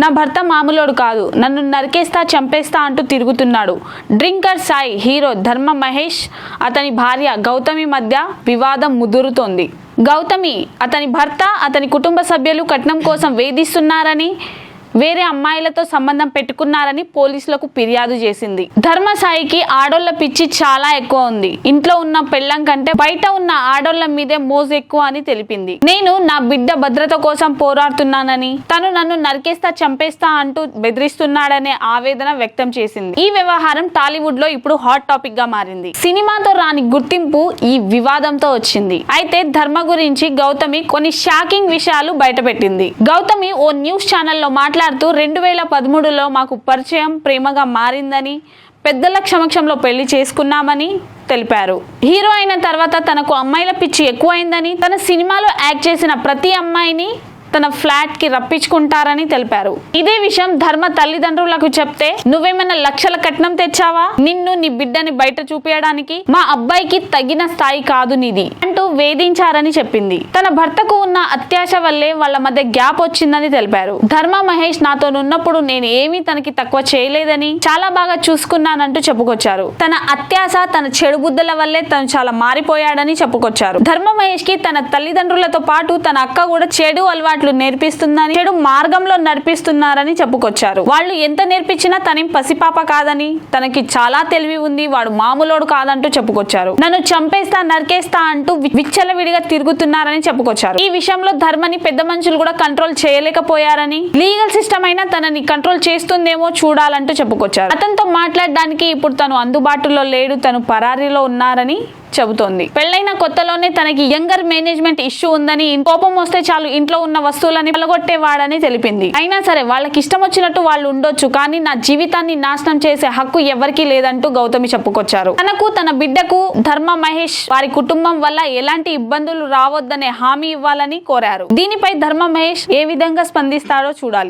నా భర్త మామూలోడు కాదు. నన్ను నరికేస్తా చంపేస్తా అంటూ తిరుగుతున్నాడు. డ్రింకర్ సాయి హీరో ధర్మ మహేష్ అతని భార్య గౌతమి మధ్య వివాదం ముదురుతోంది. గౌతమి అతని భర్త అతని కుటుంబ సభ్యులు కట్నం కోసం వేధిస్తున్నారని వేరే అమ్మాయిలతో సంబంధం పెట్టుకున్నారని పోలీసులకు ఫిర్యాదు చేసింది. ధర్మసాయికి ఆడోళ్ళ పిచ్చి చాలా ఎక్కువ ఉంది. ఇంట్లో ఉన్న పెళ్ళం కంటే బయట ఉన్న ఆడోళ్ళ మీదే మోజు ఎక్కువ అని తెలిపింది. నేను నా బిడ్డ భద్రత కోసం పోరాడుతున్నానని తను నన్ను నరికేస్తా చంపేస్తా అంటూ బెదిరిస్తున్నాడనే ఆవేదన వ్యక్తం చేసింది. ఈ వ్యవహారం టాలీవుడ్లో ఇప్పుడు హాట్ టాపిక్గా మారింది. సినిమాతో రాని గుర్తింపు ఈ వివాదంతో వచ్చింది. అయితే ధర్మ గురించి గౌతమి కొన్ని షాకింగ్ విషయాలు బయటపెట్టింది. గౌతమి ఓ న్యూస్ ఛానల్లో మాట్లాడుతూ రెండు వేల పదమూడులో మాకు పరిచయం ప్రేమగా మారిందని పెద్దల సమక్షంలో పెళ్ళి చేసుకున్నామని తెలిపారు. హీరో అయిన తర్వాత తనకు అమ్మాయిల పిచ్చి ఎక్కువైందని తన సినిమాలో యాక్ట్ చేసిన ప్రతి అమ్మాయిని తన ఫ్లాట్కి రప్పించుకుంటారని తెలిపారు. ఇదే విషయం ధర్మ తల్లిదండ్రులకు చెప్తే నువ్వేమైనా లక్షల కట్నం తెచ్చావా? నిన్ను నీ బిడ్డని బయట చూపించడానికి మా అబ్బాయికి తగిన స్థాయి కాదు నీది అంటూ వేధించారని చెప్పింది. తన భర్తకు ఉన్న అత్యాశ వల్లే వాళ్ళ మధ్య గ్యాప్ వచ్చిందని తెలిపారు. ధర్మ మహేష్ నాతో ఉన్నప్పుడు నేను ఏమీ తనకి తక్కువ చేయలేదని చాలా బాగా చూసుకున్నానంటూ చెప్పుకొచ్చారు. తన అత్యాశ తన చెడు బుద్ధుల వల్లే తను చాలా మారిపోయాడని చెప్పుకొచ్చారు. ధర్మ మహేష్కి తన తల్లిదండ్రులతో పాటు తన అక్క కూడా చెడు అలవాటు అలవాట్లు నేర్పిస్తుందని చెడు మార్గంలో నడిపిస్తున్నారని చెప్పుకొచ్చారు. వాళ్ళు ఎంత నేర్పించినా తనేం పసిపాప కాదని తనకి చాలా తెలివి ఉంది వాడు మామూలోడు కాదంటూ చెప్పుకొచ్చారు. నన్ను చంపేస్తా నరికేస్తా అంటూ విచ్చలవిడిగా తిరుగుతున్నారని చెప్పుకొచ్చారు. ఈ విషయంలో ధర్మని పెద్ద మనుషులు కూడా కంట్రోల్ చేయలేకపోయారని లీగల్ సిస్టమ్ అయినా తనని కంట్రోల్ చేస్తుందేమో చూడాలంటూ చెప్పుకొచ్చారు. అతనితో మాట్లాడడానికి ఇప్పుడు తను అందుబాటులో లేడు తను పరారీలో ఉన్నారని చెబుతోంది. పెళ్ళైన కొత్తలోనే తనకి యంగర్ మేనేజ్మెంట్ ఇష్యూ ఉందని కోపం వస్తే చాలు ఇంట్లో ఉన్న వస్తువులని పలగొట్టేవాడని తెలిపింది. అయినా సరే వాళ్ళకి ఇష్టం వచ్చినట్టు వాళ్ళు ఉండొచ్చు కానీ నా జీవితాన్ని నాశనం చేసే హక్కు ఎవరికీ లేదంటూ గౌతమి చెప్పుకొచ్చారు. తనకు తన బిడ్డకు ధర్మ మహేష్ వారి కుటుంబం వల్ల ఎలాంటి ఇబ్బందులు రావద్దనే హామీ ఇవ్వాలని కోరారు. దీనిపై ధర్మ మహేష్ ఏ విధంగా స్పందిస్తాడో చూడాలి.